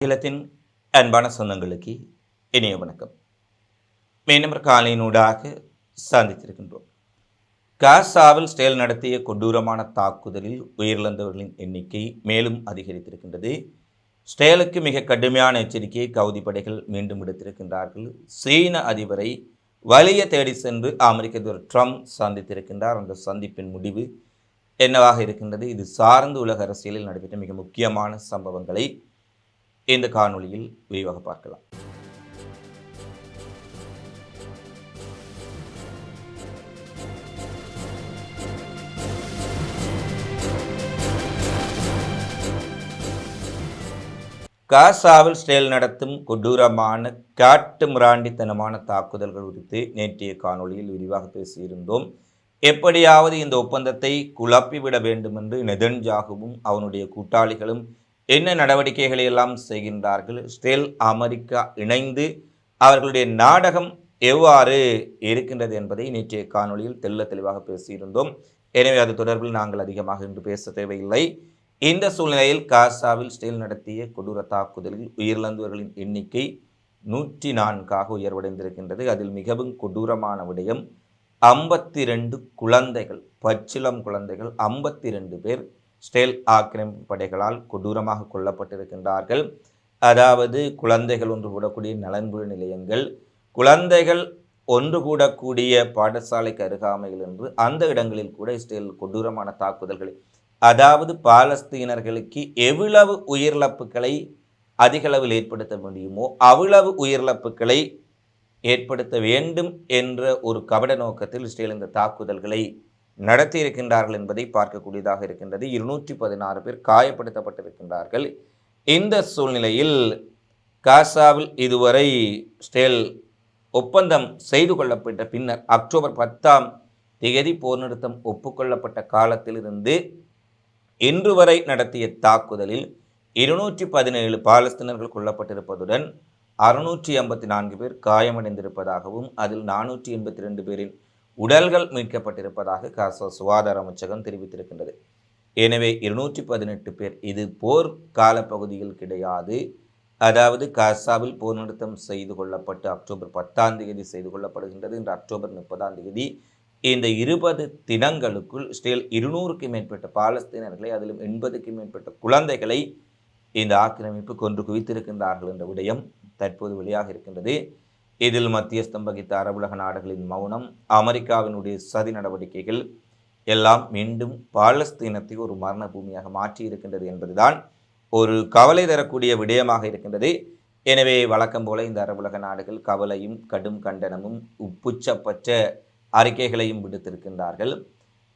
அகிலத்தின் அன்பான சொந்தங்களுக்கு இனிய வணக்கம். மீண்டும் காலையினூடாக சந்தித்திருக்கின்றோம். காசாவில் ஸ்டேல் நடத்திய கொடூரமான தாக்குதலில் உயிரிழந்தவர்களின் எண்ணிக்கை மேலும் அதிகரித்திருக்கின்றது. ஸ்டேலுக்கு மிக கடுமையான எச்சரிக்கையை கவுதி படைகள் மீண்டும் விடுத்திருக்கின்றார்கள். சீன அதிபரை வலிய தேடி சென்று அமெரிக்க அதிபர் ட்ரம்ப் சந்தித்திருக்கின்றார். அந்த சந்திப்பின் முடிவு என்னவாக இருக்கின்றது? இது சார்ந்து உலக அரசியலில் நடைபெற்ற மிக முக்கியமான சம்பவங்களை இந்த காணொளியில் விரிவாக பார்க்கலாம். காசாவில் ஸ்டேல் நடத்தும் கொடூரமான காட்டு மிராண்டித்தனமான தாக்குதல்கள் குறித்து நேற்றைய காணொளியில் விரிவாக பேசியிருந்தோம். எப்படியாவது இந்த ஒப்பந்தத்தை குழப்பிவிட வேண்டும் என்று நெதன்ஜாகுவும் அவனுடைய கூட்டாளிகளும் என்ன நடவடிக்கைகளை எல்லாம் செய்கின்றார்கள்? ஸ்டேல் அமெரிக்கா இணைந்து அவர்களுடைய நாடகம் எவ்வாறு இருக்கின்றது என்பதை நேற்றைய காணொளியில் தெள்ள தெளிவாக பேசியிருந்தோம். எனவே அது தொடர்பில் நாங்கள் அதிகமாக இன்று பேச தேவையில்லை. இந்த சூழ்நிலையில் காசாவில் ஸ்டேல் நடத்திய கொடூர தாக்குதலில் உயிரிழந்தவர்களின் எண்ணிக்கை நூற்றி நான்காக உயர்வடைந்திருக்கின்றது. அதில் மிகவும் கொடூரமான விடயம் ஐம்பத்தி ரெண்டு குழந்தைகள் பச்சிளம் குழந்தைகள் ஐம்பத்தி ரெண்டு பேர் ஸ்டேல் ஆக்கிரமிப்பு படைகளால் கொடூரமாக கொல்லப்பட்டிருக்கின்றார்கள். அதாவது குழந்தைகள் ஒன்று கூடக்கூடிய நலன்புழு நிலையங்கள் குழந்தைகள் ஒன்று கூடக்கூடிய பாடசாலைக்கு அருகாமையில் என்று அந்த இடங்களில் கூட இஸ்ரேல் கொடூரமான தாக்குதல்களை அதாவது பாலஸ்தீனர்களுக்கு எவ்வளவு உயிரிழப்புகளை அதிகளவில் ஏற்படுத்த முடியுமோ அவ்வளவு உயிரிழப்புகளை ஏற்படுத்த வேண்டும் என்ற ஒரு கபட நோக்கத்தில் இஸ்ரேல் இந்த தாக்குதல்களை நடத்தி இருக்கின்றார்கள் என்பதை பார்க்கக்கூடியதாக இருக்கின்றது. இருநூற்றி பதினாறு பேர் காயப்படுத்தப்பட்டிருக்கின்றார்கள். இந்த சூழ்நிலையில் காசாவில் இதுவரை ஸ்டேல் ஒப்பந்தம் செய்து கொள்ளப்பட்ட பின்னர் அக்டோபர் பத்தாம் திகதி போர் நிறுத்தம் ஒப்புக்கொள்ளப்பட்ட காலத்திலிருந்து இன்று வரை நடத்திய தாக்குதலில் இருநூற்றி பதினேழு பாலஸ்தீனர்கள் கொல்லப்பட்டிருப்பதுடன் அறுநூற்றி ஐம்பத்தி நான்கு பேர் காயமடைந்திருப்பதாகவும் அதில் நானூற்றி எண்பத்தி ரெண்டு பேரின் உடல்கள் மீட்கப்பட்டிருப்பதாக காசா சுகாதார அமைச்சகம் தெரிவித்திருக்கின்றது. எனவே இருநூற்றி பதினெட்டு பேர் இது போர் காலப்பகுதியில் கிடையாது. அதாவது காசாவில் போர் நிறுத்தம் செய்து கொள்ளப்பட்டு அக்டோபர் பத்தாம் தேதி செய்து கொள்ளப்படுகின்றது. இன்று அக்டோபர் முப்பதாம் தேதி இந்த இருபது தினங்களுக்குள் ஸ்டேல் இருநூறுக்கு மேற்பட்ட பாலஸ்தீனர்களை அதிலும் எண்பதுக்கு மேற்பட்ட குழந்தைகளை இந்த ஆக்கிரமிப்பு கொன்று குவித்திருக்கின்றார்கள் என்ற விடயம் தற்போது வெளியாக இருக்கின்றது. இதில் மத்தியஸ்தம் வகித்த அரபுலக நாடுகளின் மௌனம் அமெரிக்காவினுடைய சதி நடவடிக்கைகள் எல்லாம் மீண்டும் பாலஸ்தீனத்தை ஒரு மரண பூமியாக மாற்றி இருக்கின்றது என்பதுதான் ஒரு கவலை தரக்கூடிய விடயமாக இருக்கின்றது. எனவே வழக்கம் போல இந்த அரபுலக நாடுகள் கவலையும் கடும் கண்டனமும் உப்புச்சப்பற்ற அறிக்கைகளையும் விடுத்திருக்கின்றார்கள்.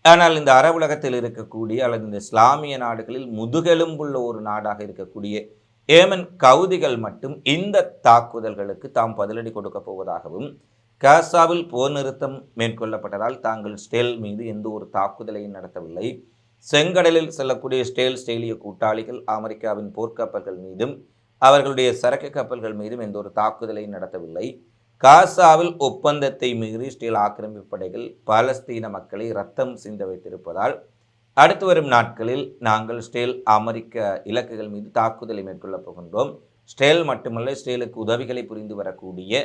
ஆனால் இந்த அரபுலகத்தில் இருக்கக்கூடிய அல்லது இந்த இஸ்லாமிய நாடுகளில் முதுகெலும்புள்ள ஒரு நாடாக இருக்கக்கூடிய ஏமன் கவுதிகள் மட்டும் இந்த தாக்குதல்களுக்கு தாம் பதிலடி கொடுக்க போவதாகவும் காசாவில் போர் நிறுத்தம் மேற்கொள்ளப்பட்டதால் தாங்கள் ஸ்டேல் மீது எந்த ஒரு தாக்குதலையும் நடத்தவில்லை. செங்கடலில் செல்லக்கூடிய ஸ்டேல் ஸ்டேலிய கூட்டாளிகள் அமெரிக்காவின் போர்க்கப்பல்கள் மீதும் அவர்களுடைய சரக்கு கப்பல்கள் மீதும் எந்த ஒரு தாக்குதலையும் நடத்தவில்லை. காசாவில் ஒப்பந்தத்தை மீறி ஸ்டீல் ஆக்கிரமிப்பு படைகள் பாலஸ்தீன மக்களை ரத்தம் சிந்த வைத்திருப்பதால் அடுத்து வரும் நாட்களில் நாங்கள் ஸ்டேல் அமெரிக்க இலக்குகள் மீது தாக்குதலை மேற்கொள்ளப் போகின்றோம். ஸ்டேல் மட்டுமல்ல ஸ்டேலுக்கு உதவிகளை புரிந்து வரக்கூடிய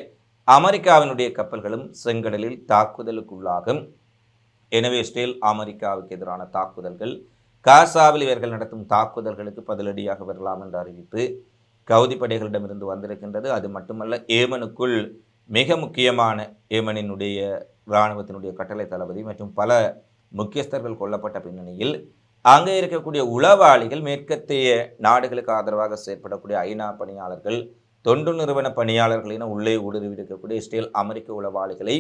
அமெரிக்காவினுடைய கப்பல்களும் செங்கடலில் தாக்குதலுக்குள்ளாகும். எனவே ஸ்டேல் அமெரிக்காவுக்கு எதிரான தாக்குதல்கள் காசாவில் இவர்கள் நடத்தும் தாக்குதல்களுக்கு பதிலடியாக வரலாம் என்று அறிவிப்பு கவுதி படைகளிடமிருந்து வந்திருக்கின்றது. அது மட்டுமல்ல ஏமனுக்குள் மிக முக்கியமான ஏமனினுடைய இராணுவத்தினுடைய கட்டளை தளபதி மற்றும் பல முக்கியஸ்தர்கள் கொல்லப்பட்ட பின்னணியில் அங்கே இருக்கக்கூடிய உளவாளிகள் மேற்கத்திய நாடுகளுக்கு ஆதரவாக செயற்படக்கூடிய ஐநா பணியாளர்கள் தொண்டு நிறுவன பணியாளர்கள் என உள்ளே ஊடுருவிருக்கக்கூடிய இஸ்ரேல் அமெரிக்க உளவாளிகளை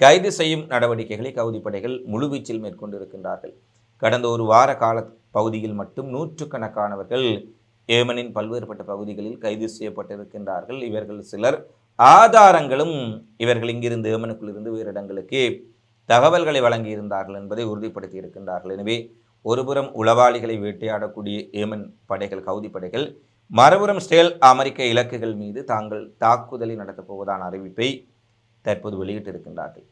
கைது செய்யும் நடவடிக்கைகளை கவுதி படைகள் முழுவீச்சில் மேற்கொண்டிருக்கின்றார்கள். கடந்த ஒரு வார கால பகுதியில் மட்டும் நூற்றுக்கணக்கானவர்கள் ஏமனின் பல்வேறுபட்ட பகுதிகளில் கைது செய்யப்பட்டிருக்கின்றார்கள். இவர்கள் சிலர் ஆதாரங்களும் இவர்கள் இங்கிருந்து ஏமனுக்குள் இருந்து வேறு இடங்களுக்கு தகவல்களை வழங்கியிருந்தார்கள் என்பதை உறுதிப்படுத்தி இருக்கின்றார்கள் எனவே ஒருபுறம் உளவாளிகளை வேட்டையாடக்கூடிய ஏமன் படைகள் கவுதி படைகள் மறுபுறம் ஸ்டேல் அமெரிக்க இலக்குகள் மீது தாங்கள் தாக்குதலை நடத்தப் போவதான அறிவிப்பை தற்போது வெளியிட்டிருக்கின்றார்கள்.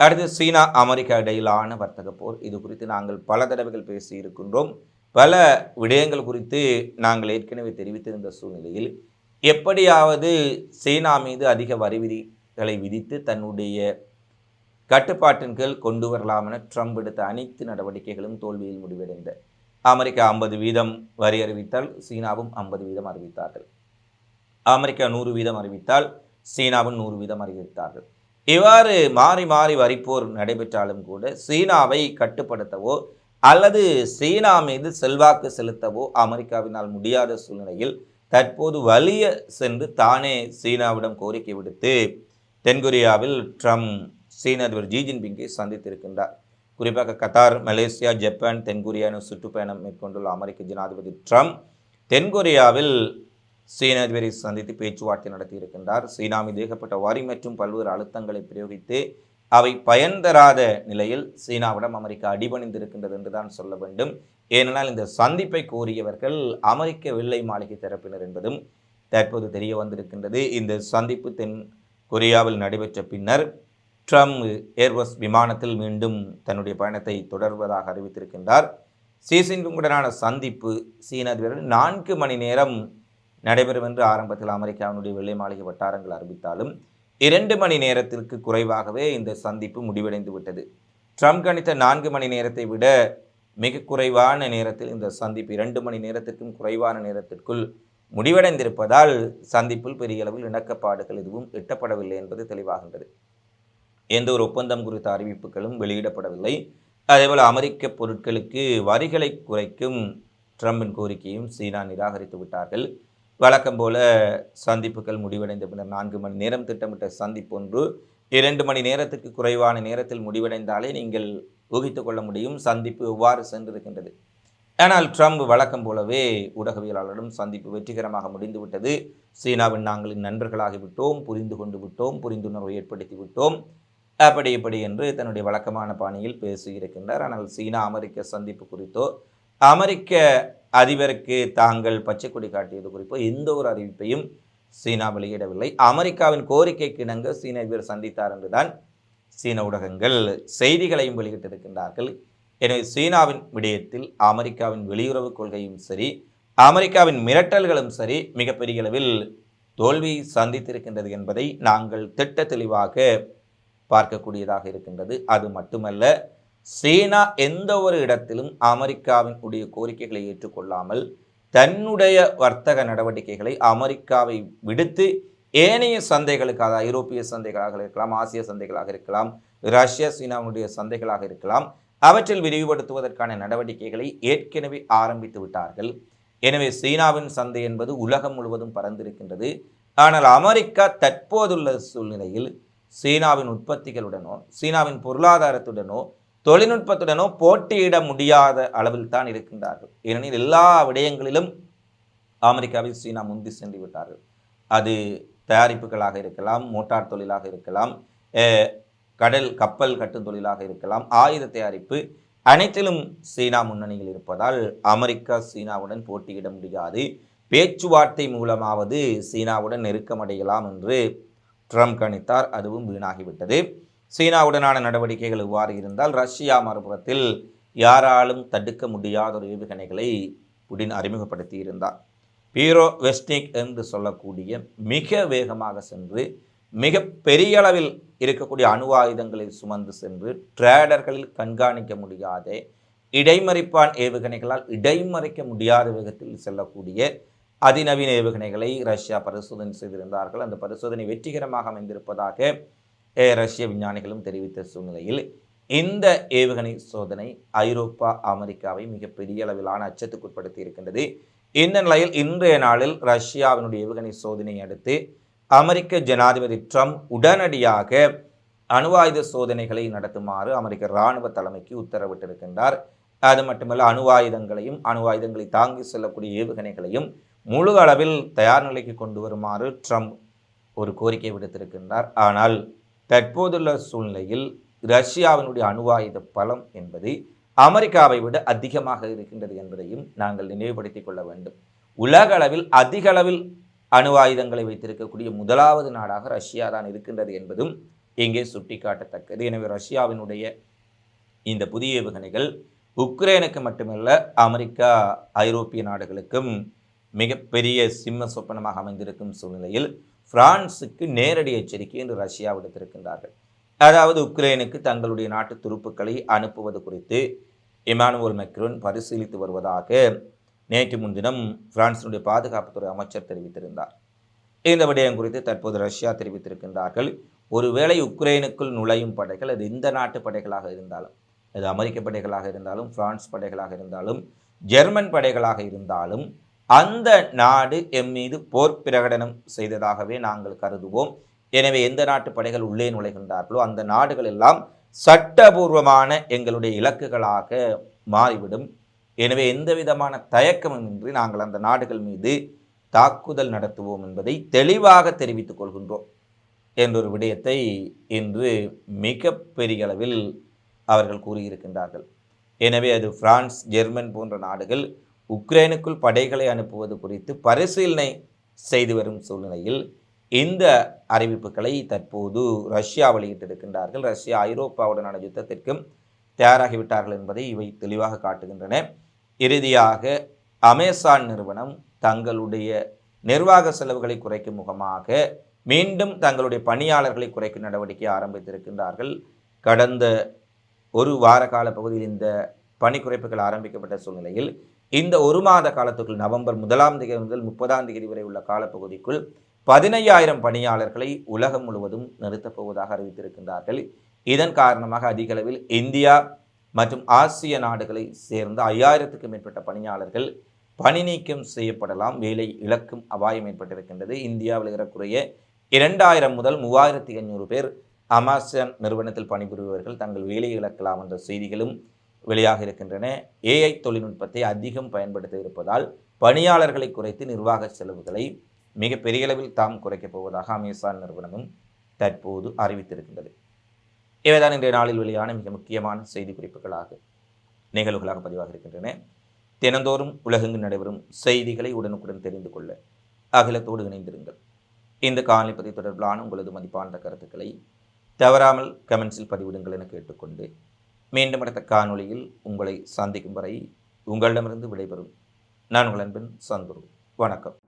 அடுத்து சீனா அமெரிக்கா இடையிலான வர்த்தக போர். இது குறித்து நாங்கள் பல தடவைகள் பேசி இருக்கின்றோம் பல விடயங்கள் குறித்து நாங்கள் ஏற்கனவே தெரிவித்திருந்த சூழ்நிலையில் எப்படியாவது சீனா மீது அதிக வரி விதிகளை விதித்து தன்னுடைய கட்டுப்பாட்டின் கீழ் கொண்டு வரலாம் என ட்ரம்ப் எடுத்த அனைத்து நடவடிக்கைகளும் தோல்வியில் முடிவடைந்த. அமெரிக்கா ஐம்பது வீதம் வரி அறிவித்தால் சீனாவும் ஐம்பது வீதம் அறிவித்தார்கள். அமெரிக்கா நூறு வீதம் அறிவித்தால் சீனாவும் நூறு வீதம் அறிவித்தார்கள். இவ்வாறு மாறி மாறி வரிப்போர் நடைபெற்றாலும் கூட சீனாவை கட்டுப்படுத்தவோ அல்லது சீனா மீது செல்வாக்கு செலுத்தவோ அமெரிக்காவினால் முடியாத சூழ்நிலையில் தற்போது வலிய சென்று தானே சீனாவிடம் கோரிக்கை விடுத்து தென்கொரியாவில் ட்ரம்ப் சீன அதிபர் ஜி ஜின்பிங்கை சந்தித்திருக்கின்றார். குறிப்பாக கத்தார் மலேசியா ஜப்பான் தென்கொரியா என சுற்றுப்பயணம் மேற்கொண்டுள்ள அமெரிக்க ஜனாதிபதி ட்ரம்ப் தென்கொரியாவில் சீன அதிபரை சந்தித்து பேச்சுவார்த்தை நடத்தியிருக்கின்றார். சீனா மீது ஏகப்பட்ட வரி மற்றும் பல்வேறு அழுத்தங்களை பிரயோகித்து அவை பயன் தராத நிலையில் சீனாவிடம் அமெரிக்கா அடிபணிந்திருக்கின்றது என்றுதான் சொல்ல வேண்டும். ஏனென்றால் இந்த சந்திப்பை கோரியவர்கள் அமெரிக்க வெள்ளை மாளிகை தரப்பினர் என்பதும் தற்போது தெரிய வந்திருக்கின்றது. இந்த சந்திப்பு தென் கொரியாவில் நடைபெற்ற பின்னர் ட்ரம்ப் ஏர்பஸ் விமானத்தில் மீண்டும் தன்னுடைய பயணத்தை தொடர்வதாக அறிவித்திருக்கின்றார். சீசின்பிங்குடனான சந்திப்பு சீன அதிபர் நான்கு மணி நேரம் நடைபெறும் என்று ஆரம்பத்தில் அமெரிக்காவினுடைய வெள்ளை மாளிகை வட்டாரங்கள் அறிவித்தாலும் இரண்டு மணி நேரத்திற்கு குறைவாகவே இந்த சந்திப்பு முடிவடைந்து விட்டது ட்ரம்ப் கணித்த நான்கு மணி நேரத்தை விட மிக குறைவான நேரத்தில் இந்த சந்திப்பு இரண்டு மணி நேரத்திற்கும் குறைவான நேரத்திற்குள் முடிவடைந்திருப்பதால் சந்திப்பில் பெரிய அளவில் இணக்கப்பாடுகள் எதுவும் எட்டப்படவில்லை என்பது தெளிவாகின்றது. எந்த ஒரு ஒப்பந்தம் குறித்த அறிவிப்புகளும் வெளியிடப்படவில்லை. அதேபோல் அமெரிக்க பொருட்களுக்கு வரிகளை குறைக்கும் ட்ரம்பின் கோரிக்கையும் சீனா நிராகரித்து விட்டார்கள். வழக்கம் போல சந்திப்புகள் முடிவடைந்த பின்னர் நான்கு மணி நேரம் திட்டமிட்ட சந்திப்பு ஒன்று இரண்டு மணி நேரத்துக்கு குறைவான நேரத்தில் முடிவடைந்தாலே நீங்கள் ஊகித்து கொள்ள முடியும் சந்திப்பு எவ்வாறு சென்றிருக்கின்றது. ஆனால் ட்ரம்ப் வழக்கம் போலவே ஊடகவியலாளரும் சந்திப்பு வெற்றிகரமாக முடிந்துவிட்டது. சீனாவின் நாங்களின் நண்பர்களாகிவிட்டோம் புரிந்து கொண்டு விட்டோம் புரிந்துணர்வை ஏற்படுத்தி விட்டோம். அப்படி இப்படி என்று தன்னுடைய வழக்கமான பாணியில் பேசியிருக்கின்றார். ஆனால் சீனா அமெரிக்க சந்திப்பு குறித்தோ அமெரிக்க அதிபருக்கு தாங்கள் பச்சை கொடி காட்டியது குறிப்போ எந்த ஒரு அறிவிப்பையும் சீனா வெளியிடவில்லை. அமெரிக்காவின் கோரிக்கைக்கு இணங்க சீன அதிபர் சந்தித்தார் என்றுதான் சீன ஊடகங்கள் செய்திகளையும் வெளியிட்டிருக்கின்றார்கள். எனவே சீனாவின் விடயத்தில் அமெரிக்காவின் வெளியுறவு கொள்கையும் சரி அமெரிக்காவின் மிரட்டல்களும் சரி மிகப்பெரிய அளவில் தோல்வியை சந்தித்திருக்கின்றது என்பதை நாங்கள் திட்ட தெளிவாக பார்க்கக்கூடியதாக இருக்கின்றது. அது மட்டுமல்ல சீனா எந்த ஒரு இடத்திலும் அமெரிக்காவின் உடைய கோரிக்கைகளை ஏற்றுக்கொள்ளாமல் தன்னுடைய வர்த்தக நடவடிக்கைகளை அமெரிக்காவை விடுத்து ஏனைய சந்தைகளுக்கு அதாவது ஐரோப்பிய சந்தைகளாக இருக்கலாம் ஆசிய சந்தைகளாக இருக்கலாம் ரஷ்யா சீனாவுடைய சந்தைகளாக இருக்கலாம் அவற்றில் விரிவுபடுத்துவதற்கான நடவடிக்கைகளை ஏற்கனவே ஆரம்பித்து விட்டார்கள். எனவே சீனாவின் சந்தை என்பது உலகம் முழுவதும் பறந்திருக்கின்றது ஆனால் அமெரிக்கா தற்போதுள்ள சூழ்நிலையில் சீனாவின் உற்பத்திகளுடனோ சீனாவின் பொருளாதாரத்துடனோ தொழில்நுட்பத்துடனோ போட்டியிட முடியாத அளவில் தான் இருக்கின்றார்கள். ஏனெனில் எல்லா விடயங்களிலும் அமெரிக்காவில் சீனா முந்தி சென்று விட்டார்கள் அது தயாரிப்புகளாக இருக்கலாம் மோட்டார் தொழிலாக இருக்கலாம் கடல் கப்பல் கட்டும் தொழிலாக இருக்கலாம் ஆயுத தயாரிப்பு அனைத்திலும் சீனா முன்னணியில் இருப்பதால் அமெரிக்கா சீனாவுடன் போட்டியிட முடியாது. பேச்சுவார்த்தை மூலமாவது சீனாவுடன் நெருக்கமடையலாம் என்று ட்ரம்ப் கணித்தார். அதுவும் வீணாகிவிட்டது. சீனாவுடனான நடவடிக்கைகள் இவ்வாறு இருந்தால் ரஷ்யா மறுபுறத்தில் யாராலும் தடுக்க முடியாத ஒரு ஏவுகணைகளை புடின் அறிமுகப்படுத்தி இருந்தார் பீரோ வெஸ்டிக் என்று சொல்லக்கூடிய மிக வேகமாக சென்று மிக பெரிய அளவில் இருக்கக்கூடிய அணு ஆயுதங்களை சுமந்து சென்று ட்ரேடர்களில் கண்காணிக்க முடியாத இடைமறிப்பான் ஏவுகணைகளால் இடைமறிக்க முடியாத வேகத்தில் செல்லக்கூடிய அதிநவீன ஏவுகணைகளை ரஷ்யா பரிசோதனை செய்திருந்தார்கள். அந்த பரிசோதனை வெற்றிகரமாக அமைந்திருப்பதாக ரஷ்ய விஞ்ஞானிகளும் தெரிவித்த சூழ்நிலையில் இந்த ஏவுகணை சோதனை ஐரோப்பா அமெரிக்காவை மிகப்பெரிய அளவிலான அச்சத்துக்குட்படுத்தி இருக்கின்றது. இந்த நிலையில் இன்றைய நாளில் ரஷ்யாவினுடைய ஏவுகணை சோதனையை அடுத்து அமெரிக்க ஜனாதிபதி ட்ரம்ப் உடனடியாக அணுவாயுத சோதனைகளை நடத்துமாறு அமெரிக்க இராணுவ தலைமைக்கு உத்தரவிட்டிருக்கின்றார். அது மட்டுமல்ல அணுவாயுதங்களையும் அணுவாயுதங்களை தாங்கி செல்லக்கூடிய ஏவுகணைகளையும் முழு அளவில் தயார் நிலைக்கு கொண்டு வருமாறு ட்ரம்ப் ஒரு கோரிக்கை விடுத்திருக்கின்றார். ஆனால் தற்போதுள்ள சூழ்நிலையில் ரஷ்யாவினுடைய அணுவாயுத பலம் என்பது அமெரிக்காவை விட அதிகமாக இருக்கின்றது என்பதையும் நாங்கள் நினைவுபடுத்திக் கொள்ள வேண்டும். உலக அளவில் அதிக அளவில் அணு ஆயுதங்களை வைத்திருக்கக்கூடிய முதலாவது நாடாக ரஷ்யா தான் இருக்கின்றது என்பதும் இங்கே சுட்டிக்காட்டத்தக்கது. எனவே ரஷ்யாவினுடைய இந்த புதிய ஏவுகணைகள் உக்ரைனுக்கு மட்டுமல்ல அமெரிக்கா ஐரோப்பிய நாடுகளுக்கும் மிகப்பெரிய சிம்ம சொப்பனமாக அமைந்திருக்கும் சூழ்நிலையில் பிரான்சுக்கு நேரடி எச்சரிக்கை என்று ரஷ்யா விடுத்திருக்கின்றார்கள். அதாவது உக்ரைனுக்கு தங்களுடைய நாட்டு துருப்புக்களை அனுப்புவது குறித்து இமானுவல் மெக்ரோன் பரிசீலித்து வருவதாக நேற்று முன்தினம் பிரான்சினுடைய பாதுகாப்புத்துறை அமைச்சர் தெரிவித்திருந்தார். இந்த விடயம் குறித்து தற்போது ரஷ்யா தெரிவித்திருக்கின்றார்கள். ஒருவேளை உக்ரைனுக்குள் நுழையும் படைகள் அது இந்த நாட்டு படைகளாக இருந்தாலும் அது அமெரிக்க படைகளாக இருந்தாலும் பிரான்ஸ் படைகளாக இருந்தாலும் ஜெர்மன் படைகளாக இருந்தாலும் அந்த நாடு எம் மீது போர் பிரகடனம் செய்ததாகவே நாங்கள் கருதுவோம். எனவே எந்த நாட்டு படைகள் உள்ளே நுழைகின்றார்களோ அந்த நாடுகள் எல்லாம் சட்டபூர்வமான எங்களுடைய இலக்குகளாக மாறிவிடும். எனவே எந்த விதமான தயக்கமும் நாங்கள் அந்த நாடுகள் மீது தாக்குதல் நடத்துவோம் என்பதை தெளிவாக தெரிவித்துக் கொள்கின்றோம். என்றொரு விடயத்தை இன்று மிக பெரிய அளவில் அவர்கள் கூறியிருக்கின்றார்கள். எனவே அது பிரான்ஸ் ஜெர்மன் போன்ற நாடுகள் உக்ரைனுக்குள் படைகளை அனுப்புவது குறித்து பரிசீலனை செய்து வரும் சூழ்நிலையில் இந்த அறிவிப்புகளை தற்போது ரஷ்யா வெளியிட்டிருக்கின்றார்கள். ரஷ்யா ஐரோப்பாவுடனான யுத்தத்திற்கும் தயாராகிவிட்டார்கள் என்பதை இவை தெளிவாக காட்டுகின்றன. இறுதியாக அமேசான் நிறுவனம் தங்களுடைய நிர்வாக செலவுகளை குறைக்கும் முகமாக மீண்டும் தங்களுடைய பணியாளர்களை குறைக்கும் நடவடிக்கை ஆரம்பித்திருக்கின்றார்கள். கடந்த ஒரு வார கால பகுதியில் இந்த பணி குறைப்புகள் ஆரம்பிக்கப்பட்ட சூழ்நிலையில் இந்த ஒரு மாத காலத்துக்குள் நவம்பர் முதலாம் தேதி முதல் முப்பதாம் தேதி வரை உள்ள காலப்பகுதிக்குள் பதினையாயிரம் பணியாளர்களை உலகம் முழுவதும் நிறுத்தப் போவதாக அறிவித்திருக்கின்றார்கள். இதன் காரணமாக அதிக அளவில் இந்தியா மற்றும் ஆசிய நாடுகளை சேர்ந்த ஐயாயிரத்துக்கும் மேற்பட்ட பணியாளர்கள் பணி நீக்கம் செய்யப்படலாம் வேலை இழக்கும் அபாயம் ஏற்பட்டிருக்கின்றது. இந்தியாவில் ஏறக்குறைய இரண்டாயிரம் முதல் மூவாயிரத்தி ஐநூறு பேர் அமேசான் நிறுவனத்தில் பணிபுரிபவர்கள் தங்கள் வேலை இழக்கலாம் என்ற செய்திகளும் வெளியாக இருக்கின்றன. ஏஐ தொழில்நுட்பத்தை அதிகம் பயன்படுத்த இருப்பதால் பணியாளர்களை குறைத்து நிர்வாக செலவுகளை மிக பெரிய அளவில் தாம் குறைக்கப் போவதாக அமேசான் நிறுவனமும் தற்போது அறிவித்திருக்கின்றது. இவைதான் இன்றைய நாளில் வெளியான மிக முக்கியமான செய்தி குறிப்புகளாக நிகழ்வுகளாக பதிவாக இருக்கின்றன. தினந்தோறும் உலகெங்கு நடைபெறும் செய்திகளை உடனுக்குடன் தெரிந்து கொள்ள அகிலத்தோடு இணைந்திருங்கள். இந்த காணொலி பதிவு தொடர்பிலான உங்களது மதிப்பான கருத்துக்களை தவறாமல் கமெண்ட்ஸில் பதிவிடுங்கள் என கேட்டுக்கொண்டு மீண்டும் அடுத்த காணொளியில் உங்களை சந்திக்கும் வரை உங்களிடமிருந்து விடைபெறும். நான் உங்கள் அன்பின் சந்துரு. வணக்கம்.